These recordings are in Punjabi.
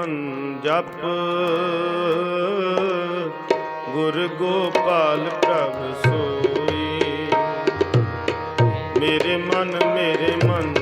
ਮਨ ਜਪ। ਗੁਰ ਗੋਪਾਲ ਪ੍ਰਭ ਸੋਈ। ਮੇਰੇ ਮਨ ਮੇਰੇ ਮਨ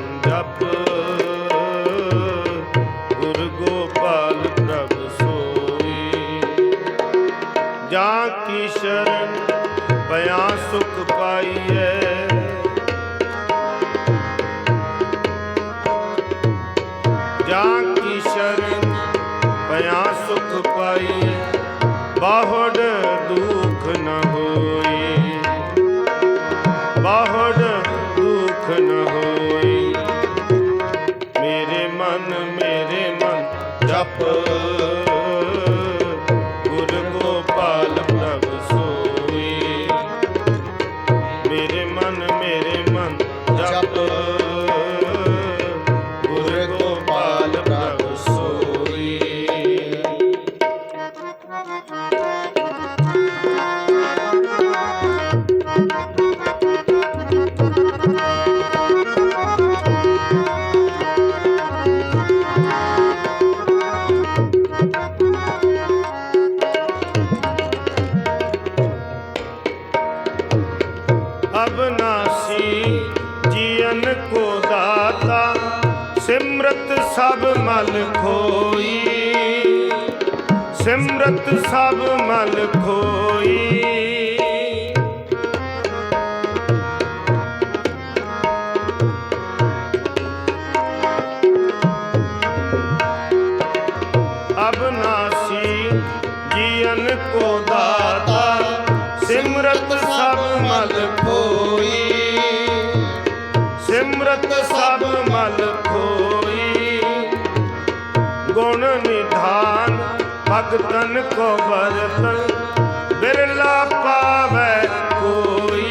ਸਿਮਰਤ ਸਭ ਮਲ ਖੋਈ। ਸਿਮਰਤ ਸਭ ਮਲ ਖੋਈ। ਅਬਨਾਸੀ ਜੀਵਨ ਕੋ ਦਾਤਾ, ਸਿਮਰਤ ਸਭ ਮਲ ਖੋਈ। ਸਿਮਰਤ ਸਭ ਗੁਣ ਨਿਧਾਨ, ਭਗਤਨ ਕੋ ਵਰਤਨ, ਬਿਰਲਾ ਪਾਵੈ ਕੋਈ।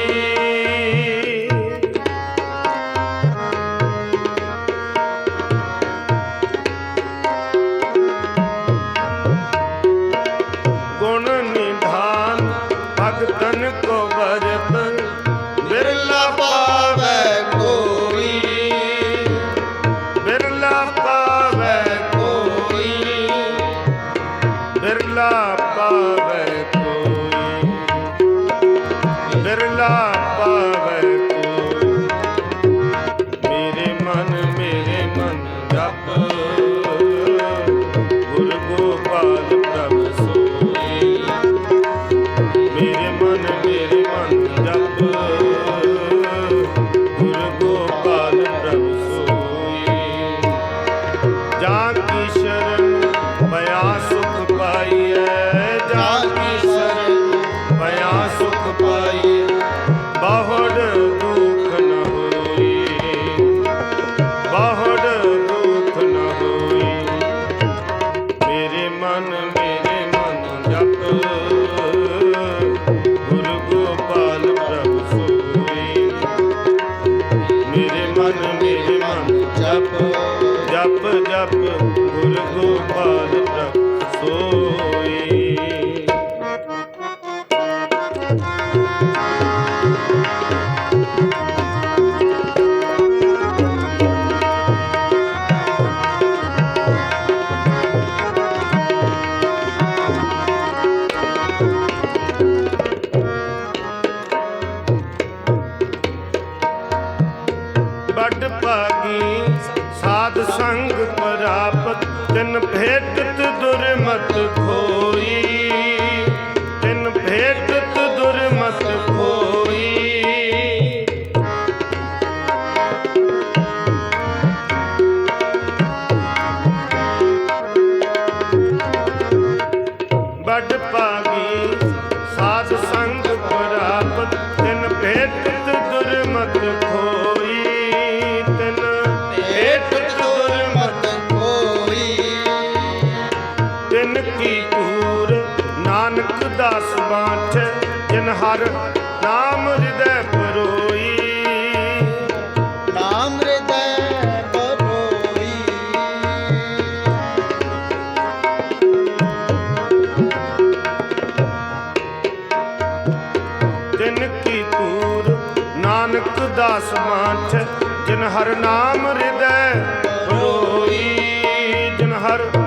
ਗੁਣ ਨਿਧਾਨ, ਭਗਤਨ ਕੋ ਵਰਤਨ, ਬਿਰਲਾ ਪਾਵੈ ਬਿਰਲਾ ਪਾਵੈ ਕੋਈ ਮੇਰੇ ਮਨ ਮੇਰੇ ਮਨ ਜਪ। ਗੁਰ ਗੋਪਾਲ ਪ੍ਰਭ ਸੋਈ ਮੇਰੇ ਮਨ ਮੇਰੇ ਮਨ ਜਪ। ਗੁਰ ਗੋਪਾਲ ਪ੍ਰਭ ਸੋਈ ਜਾਂ ਕੀ ভেট ਜਿਨ ਹਰ ਨਾਮ ਹਿਰਦੈ ਪਰੋਈ। ਨਾਮ ਹਿਰਦੈ ਪਰੋਈ। ਕੀ ਨਾਨਕ ਦਾਸ ਬਾਠ ਜਿਨ ਹਰ ਨਾਮ ਹਿਰਦੈ ਪਰੋਈ। ਜਿਨ ਹਰ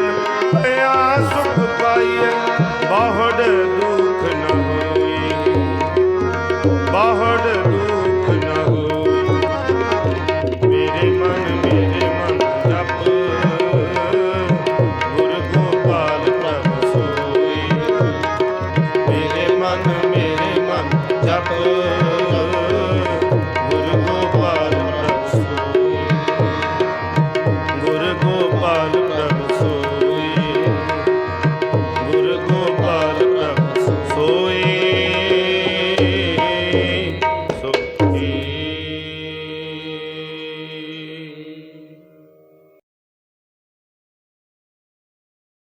রে